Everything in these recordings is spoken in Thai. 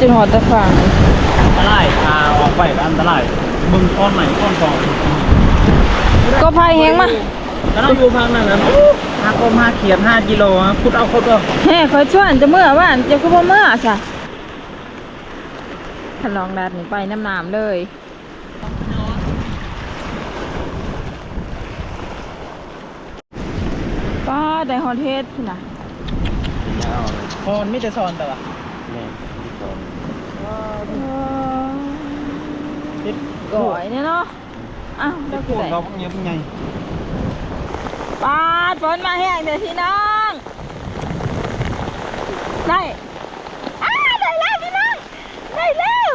จนหอดตะฟังอันตรายพาออกไปก็อันตรายมึงก้อนใหม่ก้อนฟองก็พายแหงมาแล้วเราดูพังนั่นนะห้าก้มห้าเขียนห้ากิโลนะพุดเอาครบเอาแห่คอยชวนจะเมื่อว่านจะก็บ่เมื่อซะทดลองดัดนี่ไปน้ำน้ำเลยป้าได้ฮอตเทสพุ่นน่ะพอนไม่จะซอนแต่ว่า ติดก่อยเนี่ยเนาะอ้าวติได้ดคือพวกไดเราพวกนี้เป็นไงปาดฝนมาแห้งเดี๋ยวพี่น้องได้อ้าได้แล้วพี่น้องได้แล้ว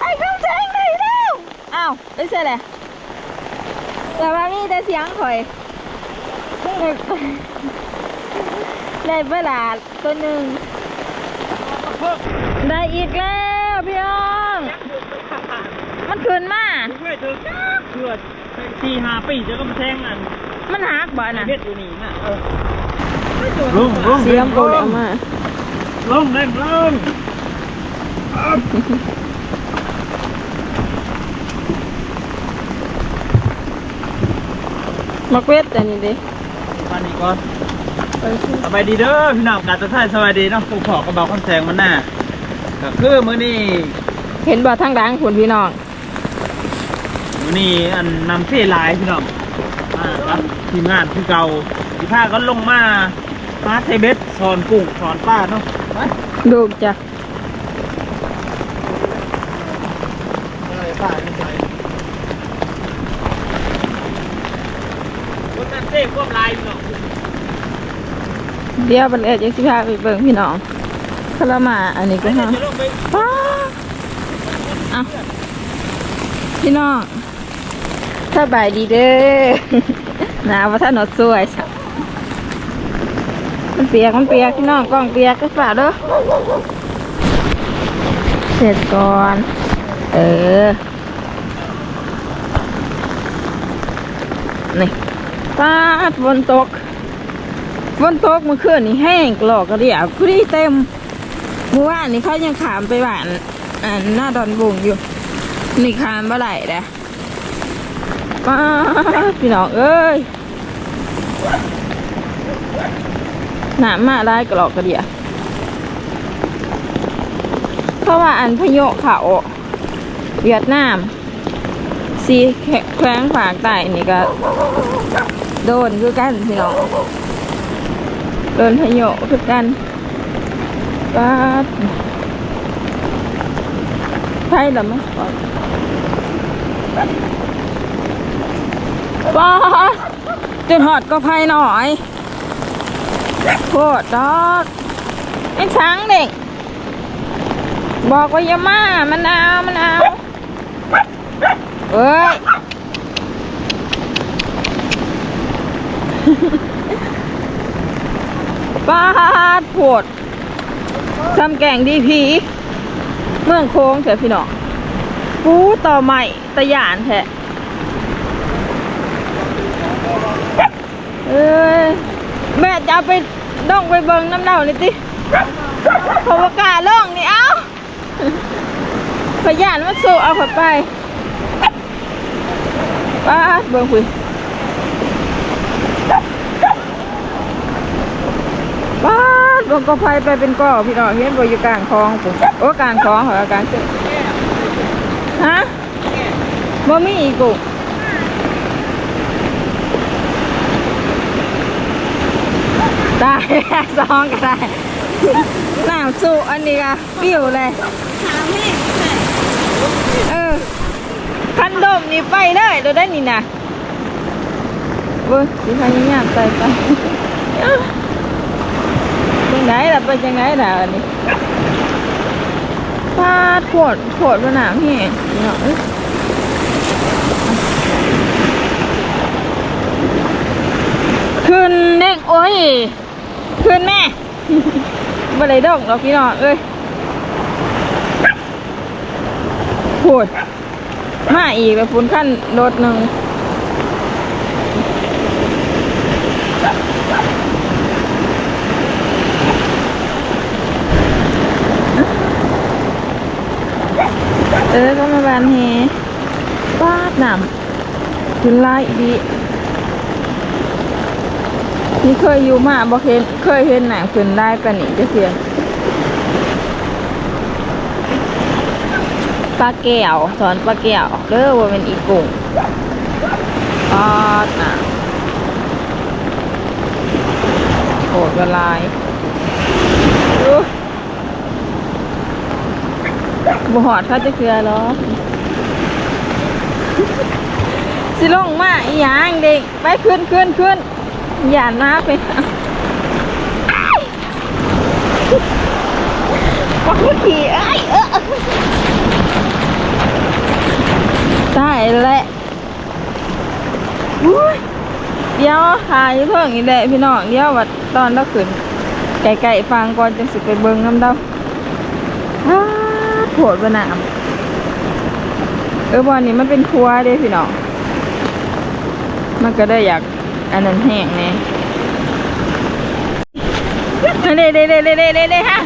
ไอ้ข้าวแจงได้แล้วอ้าวได้เสร็จแล้วแต่ว่ามีแต่เสียงข่อยได้เวลาตัวหนึ่งได้อีกแล้ว มันขึ้นมาช่วยเธอเพื่อสี่ห้าปีจะก็มาแทงอันมันหักบ่น่ะเพชรอยู่นี่นะเออลุงลุงเสียงโกเลยมาลงเร่งลงมักเวทแต่นี่ดิมานี่ก่อนไปสิสบายดีเด้อพี่น้องการจะท่ายสบายดีเนาะผู้ขอกระเบาคำแสงมันหน้าก็คือมื้อนี้เห็นบ่ทางดังคุณพี่น้อง มื้อนี้อันนำเส้ลายพี่น้องมาครับทีมงานคือเก่าที่พาก็ลงมามาไทเบ็ดสอนกุ้งสอนป้าเนาะไปดูจ้ะอะไรป้าไม่ใช่คนนั้นเส้ควบลายพี่น้องเดี๋ยวบันเอ็ดยังสิพาไปเบิ่งพี่น้องคารามาอันนี้ก็ฮะจะลงไปป้าเอ้าพี่น้อง สบายดีเด้อหนาวว่าท่านอดสวยสัมันเปียกมันเปียกพี่น้องกล้องเปียกก็ฝ่าเด้อเสร็จก่อน เออ นี่ป้าฝนตกฝนตกเมื่อคืนนี่แห้งกรอกกระเดียบคุดีเต็มเมื่อวานนี่เขายังขามไปบ้านอ่าหน้าดอนบุงอยู่ นี่ขามเมื่อไหร่เด้ อป้าพี่น้องเอ้ยหนามาได้กรอกกระเดียเพราะว่าอันพโยเขาเวียดนามสีแขวงฝากใต้นี่ก็ โดนคือกันพี่น้องโดนพายุคือกันป้าดไพ่หรือไม่ ป้าจุดหอดก็ไพ่หน่อยโคตรดอกไอ้ช้างเด็ก บอกว่าอย่ามามันเอามันเอาเอ้ยป้าดโผดซ้ำแกงดีผีเมืองโค้งเถอะพี่น้องปูต่อใหม่ตะยานแท้ เอ้ยแม่จะไปดองไปเบิงน้ำเดานี่ติเพระว่ากล้าล่องนี่เอ้าขยานมาสู่เอาขับไปป้าเบิงคุยบ้านลงก็ไฟไปเป็นก่อพี่น้องเห็นบ่อยู่กลางคลองผมโอ้กลางคลองเหรอกลางเส้นฮะบ่มีอีกกู ได้ซองก็ได้น้ำสูอันนี้ก็ปิ้วเลยเออคันดมนี่ไปเลยเดี๋ยวได้นี่นะเว้ยสิพยายามใส่ไปยังไงล่ะเป็นยังไงล่ะอันนี้ฟาดโขดโขดสนามพี่เนาะเอ้ยขึ้นเด้งโอ้ย บ่ได้ดอกหรอกพี่น้องเอ้ยโขดมาอีกแล้วฝุ่นขั้นรถหนึ่งเออก็มาบานเฮปาดหนำขึ้นไล่ดี นี่เคยอยู่มาบ่เห็นเคยเห็นหนังขึ้นได้ปะนี่จะเสียปลาแก้วสอนปลาแก้วเด้อว่าเป็นอีกุ้งปาดน้ำโหดละลายอู้บ่หอดเขาจะเกลือหรอสิลงมาอีหยังเด็ก ไปขึ้นขึ้นขึ้น อย่านะไปว่าขี่ไอ้เออตายแล้วอุ๊ยเดี๋ยวหายเพิ่งอีกแหละพี่น้องเดี๋ยวว่าตอนเราขึ้นไก่ๆฟังก่อนจังสิไปเบิ่งน้ำเดาอ้าโผดบนน้ำเออบอลนี้มันเป็นครัวเด้พี่น้อง มันก็ได้อยาก อันนั้นแห้งแน่เด้เด้เด้เด้เด้เด้เด้ฮะ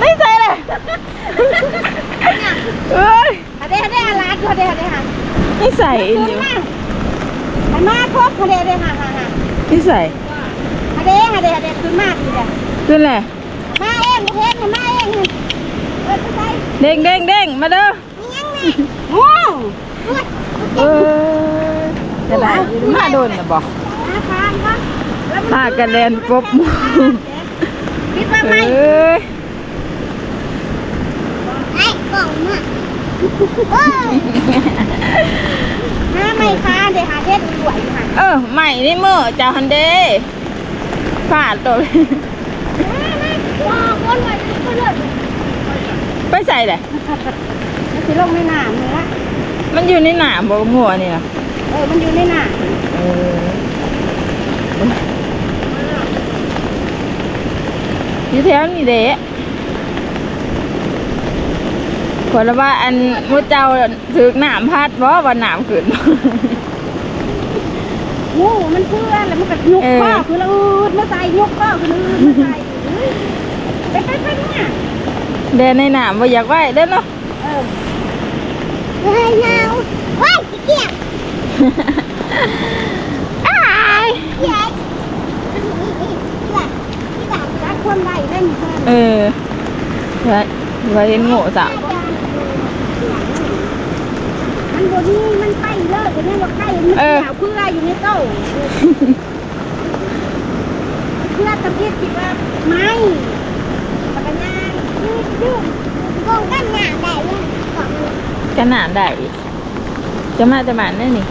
ไม่ใช่เลยเอ้ยเด้เด้ร้านเด้เด้ฮะไม่ใส่อีหลิวมันมาครบฮะเด้เด้ฮะฮะฮะไม่ใส่ฮะเด้ฮะเด้ฮะเด้ขึ้นมาดีเด้ขึ้นแหละมาเองเฮ็ดมาเองเออ เด้งเด้งเด้งมาเด้อนี่ยังนี่โอ้เออจะได้อยู่มาโดนนะบอกมาทานวะพากันแลนปบหมูปิดมาไหมเอ้ยไอ้กล่องมาโอ้หาไม่ค้าเด้หาเฮ็ดรวยค่ะเออใหม่นี่มือจ้าฮันเด้พลาดตัวเลยว้าวคนไหวก็เลิศ ไปใส่เลยมันสิลงในน้ำนี่ละมันอยู่ในหนามบอกงัวนี่นะเออ มันอยู่ในน้เอออยู่แถวนี่เด้คนละว่าอันมุเจ้าถือหนามพัดบ่ว่าหนามขึ้นำงูมันเพื่อนแล้วมันก็ยุกข้อคือละอืดมาใส่ยุกข้อคือละอืดมาใส่ไปไปไปเนี่ย เดินในหนามบ่าอยากไหวเด้อเนาะเออเฮ้ยนาวว้ายเกียบอายเกียบที่หวนั่นเออไว้ไว้เห็นโง่สาวมันบนนี้มันไปเลิกแต่เนี่ยว่าไก่มันเหนียวเพื่ออยู่ในโต๊ะเพื่อตะเกียบคิดว่าไม่างยืดยืดกงกันหนาได้เลยของจะหนามได้อีกจะมาจะมาแน่นี่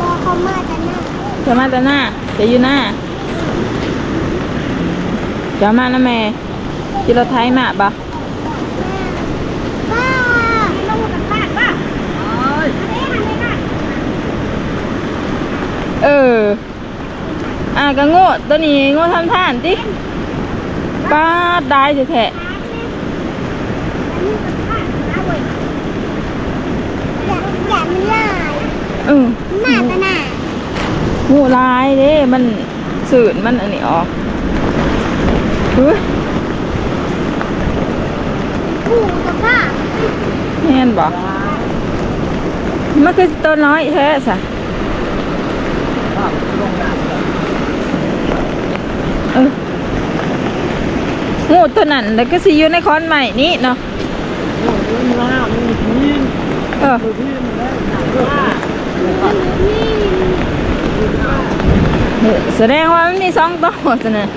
รอเขามาจะหน้าจะมาแต่หน้าจะอยู่หน้าจะมานะแม่จิรถไทยมาปะป้าลงกับบ้านป่ะอันนี้อันนี้ค่ะเออ อะก็โง่ตัวนี้โง่ทำท่านติป้าดได้จะแท้อันนี้กับบ้านนะ เว้ยอย่าอย่ามันลายเออหน้าตาหน้าโง่ลายเด้ มันสื่นมันอันนี้ออกเฮ้ยผู้กับป้าแม่นบอกมันคือตัวน้อยแท้สะเอองูตัวนั้นแล้วก็สิอยู่ในคอนใหม่นี้เนาะมีล่ามีพีน เออแสดงว่ามันมีสองตัวสนะ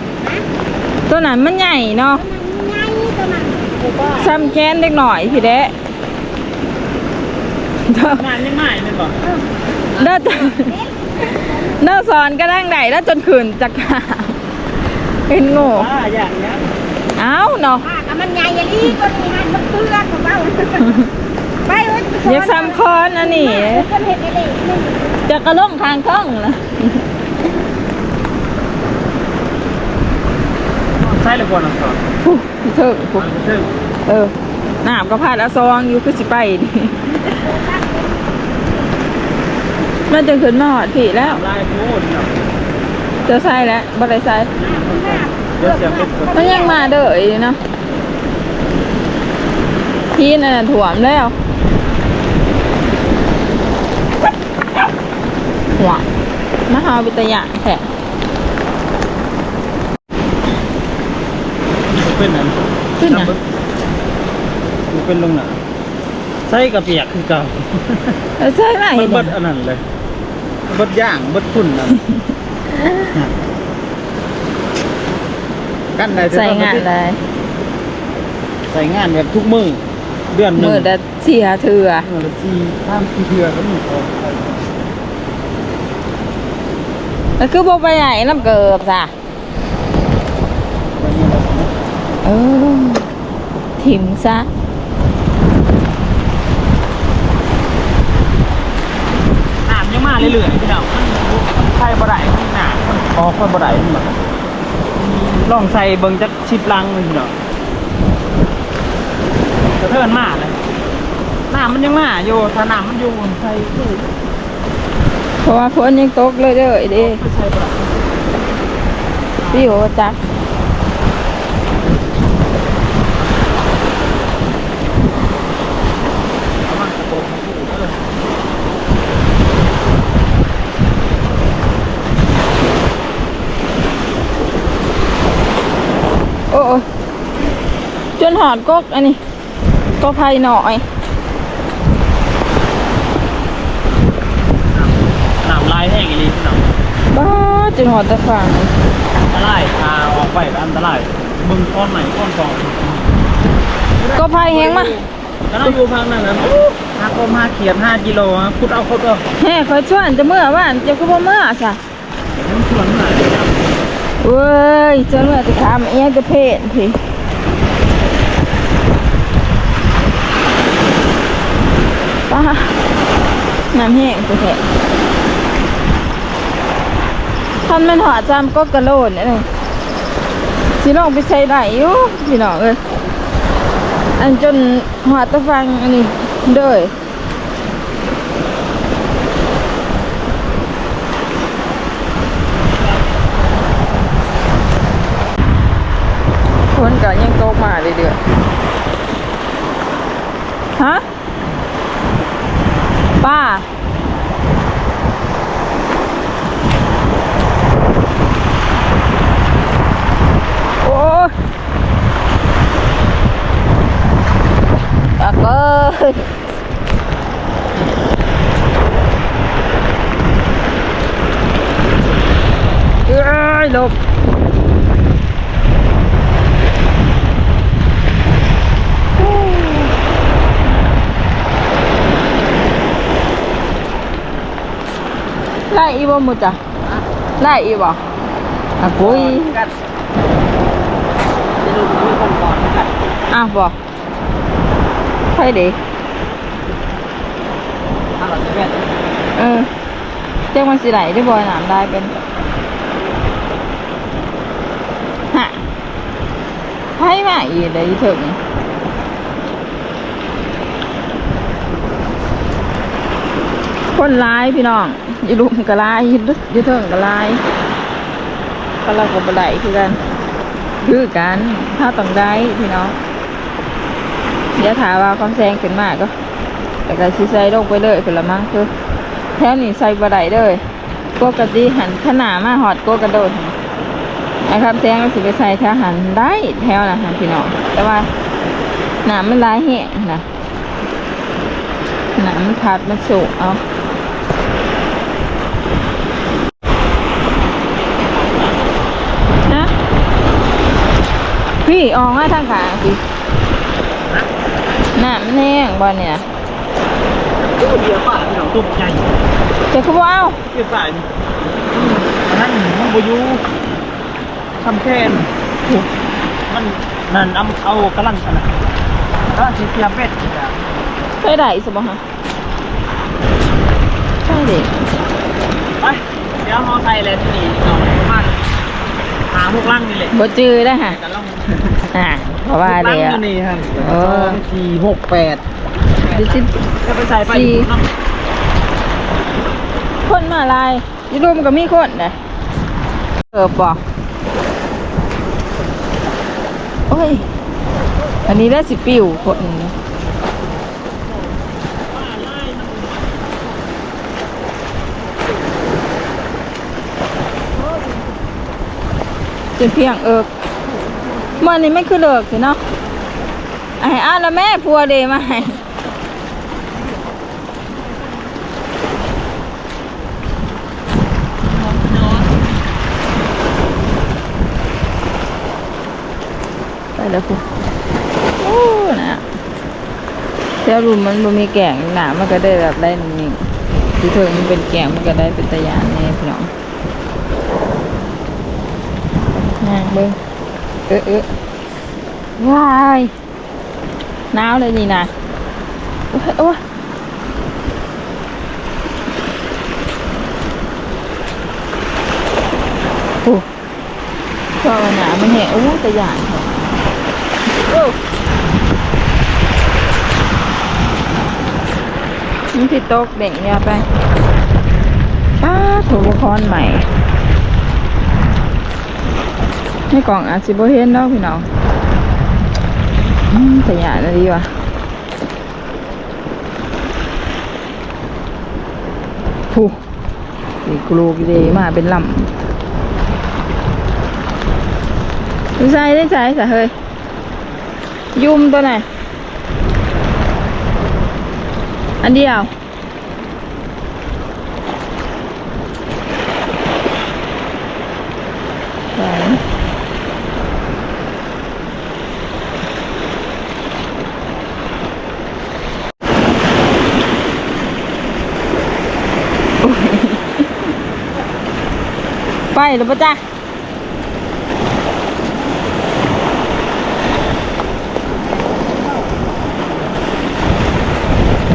ตัวนั้นมันใหญ่เนาะซ้ำแค้นเล็กหน่อยพี่เด้เด้องานยังไม่เลยบอกเด้อจนเด้อสอนก็ดังไดแล้วจนขืนจักราเป็นโง่อย่างนี้เนาะ มันใหญ่อย่างนี้ตัวนี้มันมันเพื่อนของเราไปเว้ยเรียกซ้ำคอนอันนี้เพื่อนเห็นไอ้เด็กนี่จะกระล่งทางคล่องละใช่เลยคนอะสอนปุ๊บเถิงปุ๊บมันซึ่งเออน้ำก็พาดอาซองอยู่คือสิไปนี่มันจึงขึ้นมาหอดผีแล้วลายโคตรเนาะจะใส่แล้วบ่ได้ใส่เดี๋ยวเสียงเป็นคนมันยังมาเด้ออีเนาะ ที่นั่นนะถ่วมแล้วหัวมาหาวิตยะแท้เป็นอันขึ้นนะมันเป็นลงหนาใส่กระเปียกคือเก่าเออใช่ไหมมันเบิดอันนั้นเลยเบิดย่างเบิดฝุ่นนั่นกันได้แต่ใส่งานตอได้ใส่งานแบบทุกมือ เดือนหนึ่งมือละเสียเถื่อเมื่อละสี่สามสี่เดือนก็มีพอใส่แล้วคือบ่ไปไหนน้ำเกิบจ้ะไปนี่แล้วนะเออถิ่มซะน้ำยังมาเรื่อยๆพี่น้องมันใส่บ่ได้มันหนามันออกมันบ่ได้มันแบบลองใส่เบิ่งจักชิบลังเลยพี่น้อง กระเทินมาเลยน้ำมันยังมาอยู่ถ้าน้ำมันอยู่ใส่คือเพราะว่าฝนยังตกเลยเด้อไอ้เด้ไม่ใช่บ่ได้พี่โอจักเอามากระโปรงมาพูดเออโอ้โอ้จนหอดกกอันนี้ ก็ไผ่หน่อยน้ำลายแห้งอีหลีพี่น้องบ้าจนหอดตะฝั่งอันตรายพาออกไปก็อันตรายมึงก้อนใหม่ก้อนสองก็ไผ่แห้งมาแล้วเราอยู่พังนั่นนะห้าก้มห้าเขียนห้ากิโลนะพุดเอาเขาก็แห่คอยชวนจะเมื่อว่านจะก็บ่เมื่อซะมันชวนหน่อยครับเว้ยเจะเมื่อจะถามเอียงจะเพศพี่ ป้าน้ำแห้งตัวแท้ท่านมันหอจามก็กระโลนนี่เลยสิลองไปใช้ได้อยู่พี่น้องเอ้ยอันจนหอดตะฟังอันนี้เด้อคนก็ยังโตกมาเรื่อยๆฮะ ป้าโอ้ยอักเอ้ยเอ้ยหลบ ไล่อีบ่มุจ้ะไล่อีบ่อะปุ้ยกันจะดูมีคนก่อนกันอ้าวบ่ใช่ดิถ้าเราจะแม่นเออเจ้ามันสิไหลได้บ่อยน้ำได้เป็นฮะให้มาอีกเลยอีถึงคนร้ายพี่น้อง อยู่ลุมกะลายยึดยู่เถิงกะลายก็เราก็บไหลคือกันคือกันถ้าต้องได้พี่น้องเดี๋ยวถามว่าความแซงขึ้นมากก็แต่ก็สิใส่ลงไปเลยคือละมั้งคือแถวนี้ใส่บไดเลยกกกะดีหันขนาดมาหอดกกกระโดดนะครับแซงก็สิไปใส่แถวหันได้แถวนะหันพี่น้องแต่ว่าหนามันหลายแห้งนะหนามันพัดมันสูงเอา พี่ออกมาทางขาพี่หนามันแห้งบ่เนี่ยตู้เดียวป่ะพี่น้องตุ้มใหญ่จะคือว่าเอาเกี่ยวป่ะนี่อันนั้นมันบอยูทำแค่นมันนั่นเอาเอากำลังขนาดกำลังสีเทียมเป็ดจ้ะใช่ได้สมฮะใช่ดิไปเดี๋ยวมอไซค์เลยที่นี่เอาประมาณหาพวกลังนี่แหละบ่จือได้ฮะกันล่ องอ่าเพราะว่าลัเดี๋ยวนี่ครับเออสองสี่หกแปดดิสิจะไปใส่ไปสี่น้ำคนมาลายอยูรุมก็มีคนนะเออปอโอ้ย อันนี้ได้สิปิวคนนะจนเพียงเอิก มันนี่ไม่คือเลิกสิเนาะไอ้อ้าแล้วแม่พัวเดมาให้ไปแล้วคุณโอ้นะเจ้ารุมมันบ่มีแกงหนามันก็ได้แบบได้นี่ที่เพิ่งมันเป็นแกงมันก็ได้เป็นตะยานนี่พี่น้องนางเบิ้ง เออเออว้ายหนาวเลยนี่นะโอ้ยโอ้ยโอ้ก็หนามันแห้งโอ้ตะยานโอ้มันสิตกเด็กเนี่ยไปป้าโถคอนใหม่ นกล่องอาจสิบ่เห็นเนาะพี่น้องแต่ยานะไรวะผู้อีกลูกอีมาเป็นลำดูใส่ได้ใส่สะเฮ้ย ยุ่มตัวไหน อันเดียวไหน ไปหรือปะจ๊ะ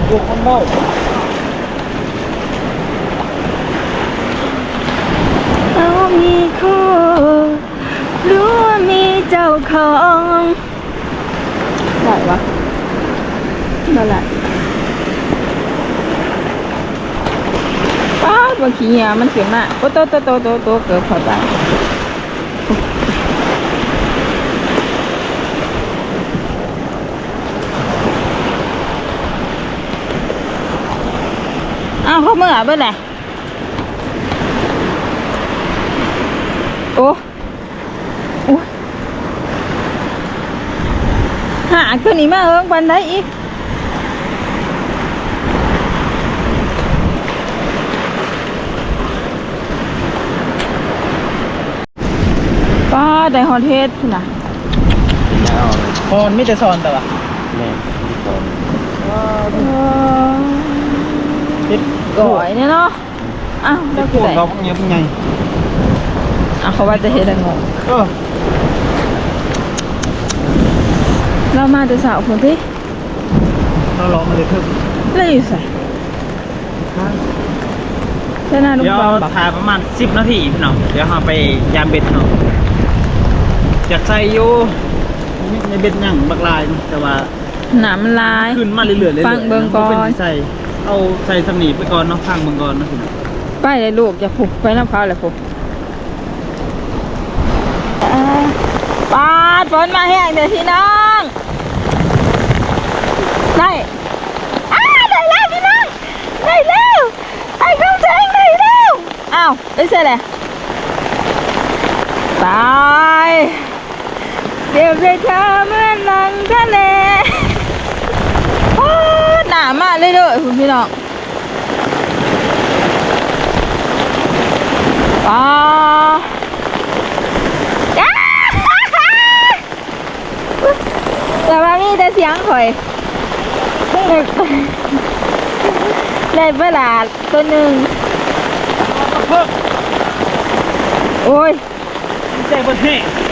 พวกคนเบ้าเอามีคู่รู้ว่ามีเจ้าของได้ปะนั่นแหละ ป้าบางทีเนี่ยมันเสียงมากโอ้โตโตโตโตโตเกือบพอใจอ้าวเขาเมื่อเบิ่แหละโอ้โอ้หาตัวนี้มาเอิงปันได้อีก ป้าได้ฮอตเทสพุ่นนะพอนไม่แต่ซอนแต่ว่าพิษก่อยเนี่ยเนาะอ้าวแล้แล้ววพคือวกไหนเราพวกเนี้ยเป็นไงอ้าวเขาว่าจะเฮ็ดอะไรงงเออเรามาแต่สาวคนที่เราลองมาเลยเพิ่มแล้วอยู่ใส่ใช่หน้าลูกเดี๋ยวบอลบอกถ่ายประมาณสิบนาทีพี่น้องเดี๋ยวเราไปยามเบ็ดเนาะ อยากใส่อยู่ในเบ็ดหยั่งบักลายแต่ว่าหนามมันลาย ขึ้นมาเรื่อยๆเลยฟังเบิ่งก่อนเป็นใส่เอาใส่สำนีไปก่อนเนาะฟังเบิ่งก่อนเนาะพี่น้องไปเลยลูกอย่าผูกไปน้ำเขาเลยผูกปาดฝนมาแห้งเดี๋ยวพี่น้องได้อ้าได้แล้วพี่น้องได้แล้วไอ้ข้าวแสงได้แล้วอ้าวได้เสร็จเลยตาย เดี๋ยวใจเธอเมื่อนนังทะเลโอ้หนามาเลยเด้อคุณพี่น้องว้าแต่ว่ามีแต่เสียงข่อยได้เวลาตัวหนึ่งโอ้ยใจเบิ่งแห้งเอ้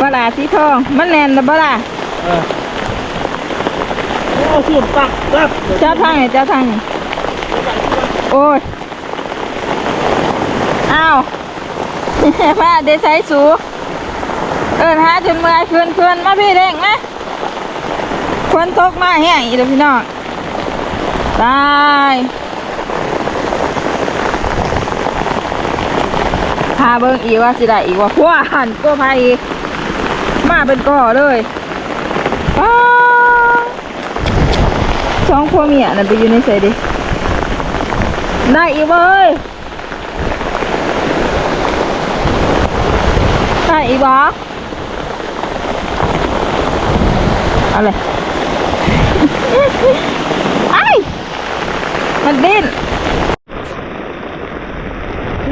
ปลาสีทองมันแน่นนะปลาเออโอ้สูตรปักปักเจ้าทางไหนเจ้าทางไหนโอ้ยอ้าวพาเดใช้สูเอินหาจนเมื่อยคืนคืนมาพี่เด้งนะฝนตกมาแห้งอีกแล้วพี่น้องตาย เบิ่งอีกว่าสิได้อีกว่าขวานก็ไปมาเป็นก่อเลยป้าสองพ่อเมียนั่นไปอยู่ในใส่ดิ ได้อีกเว้ยได้อีกบ่อาเลยไอ้มันดิ้น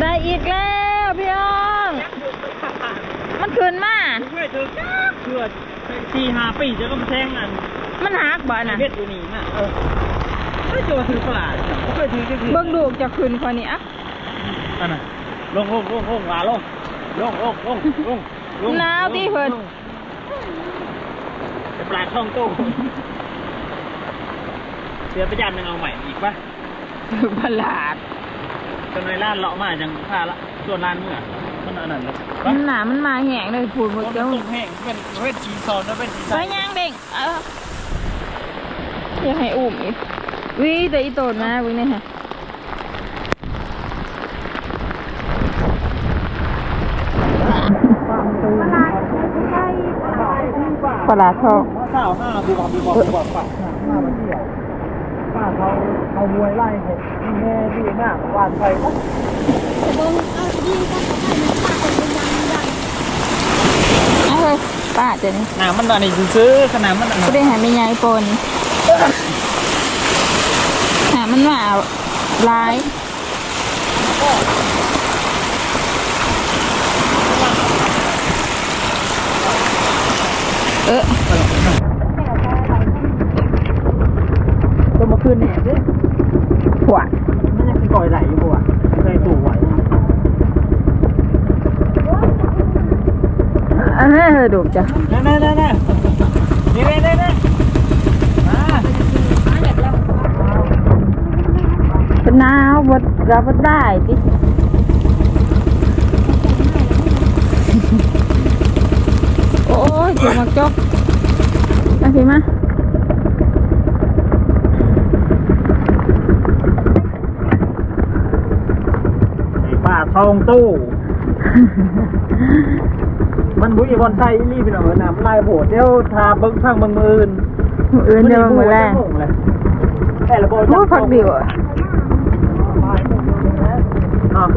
ได้อีกแล้วพี่น้อง มันขึ้นมา เพื่อเธอเพื่อสี่ ห้าปีจะก็มาแทงอันมันหักบ่น่ะเพชรตัวนี้น่ะเออไม่จะมาถือปลาไม่เคยถือจะถือเบิ่งลูกจะขึ้นคนนี้อะอันน่ะลงลงลงลงมาลงลงลงลงลงลงหนาวดิเพิ่นจะปลาช่องตู้เสือไปยันยังเอาใหม่อีกปะประหลาดจนในร้านเลาะมาจังพาละส่วนร้านเมื่อ มันอันนั้นเลยมันหนามันมาแหงเลยพูดหมมัดนเจ้าตกแห้งเป็นเวทชีซอนแล้วเป็นชีไปย่างเด็กเอออยากให้อุ้มอีกวิแต่อีโตนมาเบิ่งนี่ฮะประหลาดทองข้าวห้าบูบบูบบูบป้าห้ามาเที่ยวป้าเขาเอามวยไล่ผมแม่ดีหน้าวานไปก็เบิ้งเอาดีก็เขาให้มันปากเป็นยังยัง เอาเลย ป้าเจนี่หนามันอันนี้ซื้อขนาดมันอันก็ได้หาไม่ยายปนหามันว่าลายเออตัวมาคืนเนี่ยดิหัวมันยังก่อยไหลอยู่บ่เคยตู่ไหว อันนี้เธอดูจ้ะนั่นนั่นนั่นนั่นนี่นี่นี่นี่มาเป็นหนาวบดรับบ่ได้ดิโอ้ยถึงมาจกมาสิมาไอ้ป้าทองตู้ มันบุญบอลไทยรีบไปหน่อยนะมันลายโบดเดี๋ยวทาเบิ้งข้างเบิ้งมืออื่นมื้ออื่นเดี๋ยวมือแรกแต่ละโบโอ้พักดิวอะเนาะ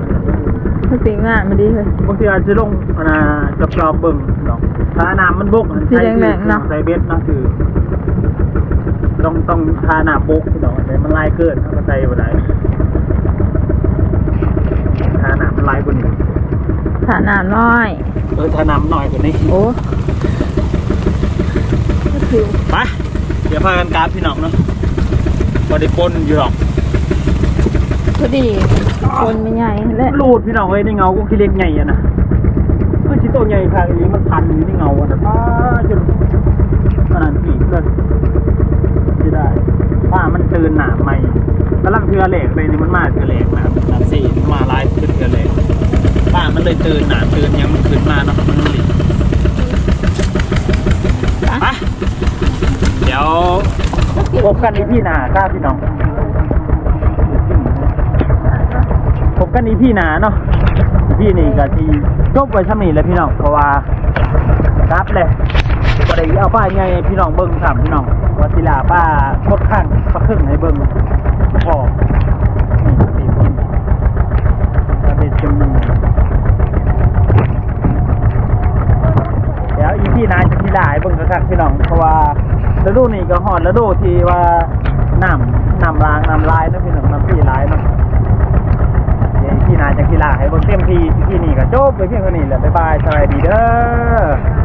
พักสิงอะไม่ดีเลยบางทีอาจจะลงอ่าจับจอบเบิ่งดอกถ้าน้ำมันบกสีแดงๆเนาะใส่เบ็ดเนาะคือต้องต้องทาหน้าบกดอกแต่มันลายเกินถ้ามันใส่บ่ได้ทาหน้ามันลายกว่านี้ ฐานน้ำน้อย เออทาน้ำหน่อยกว่านี้โอ้คิวไปเดี๋ยวพากันกราฟพี่น้องเนาะบ่ได้ปนอยู่หรอกพอดีคนไม่ใหญ่และรูดพี่น้องเอ้ยในเงาก็ขี้เล็กใหญ่อะนะเมื่อชิโตใหญ่ทางนี้มันพันอยู่ในเงาอะนะป้าจนขนาดปีกเลยที่ได้ป้ามันตื่นหนาใหม่กำลังเทือเหล็กไปนี่มันมาเทือเหล็กนะหนาสี่มาลายขึ้นเทือเหล็ก ป้ามันเลยตื่นหนาตื่นยังมันขึ้นมาเนาะมันหลีไปเดี๋ยวพบกันในพี่หนาครับพี่น้องพบกันอีพี่หนาเนาะพี่นี่ก็ที่จบไว้ช่ำนี้แล้วพี่น้องเพราะว่าครับเลยก็ได้เอาป้าใหญ่ให้พี่น้องเบิ้งถามพี่น้องว่าศิลาป้าคดข้างปะครึ่งให้เบิ้งพอนี่สี่คนกระเด็ดจำน พี่นายจะพี่ลายเบิ่งกระคักพี่น้องเพราะว่าฤดูนี้ก็ฮอดฤดูที่ว่าน้ำน้ำรางน้ำลายนะพี่น้องน้ำพี่ลายเนาะที่นายจะกีฬาให้เบิ่งเต็มที่ที่นี่ก็จบไปเพียงเท่านี้แหละบ๊ายบายสวัสดีเด้อ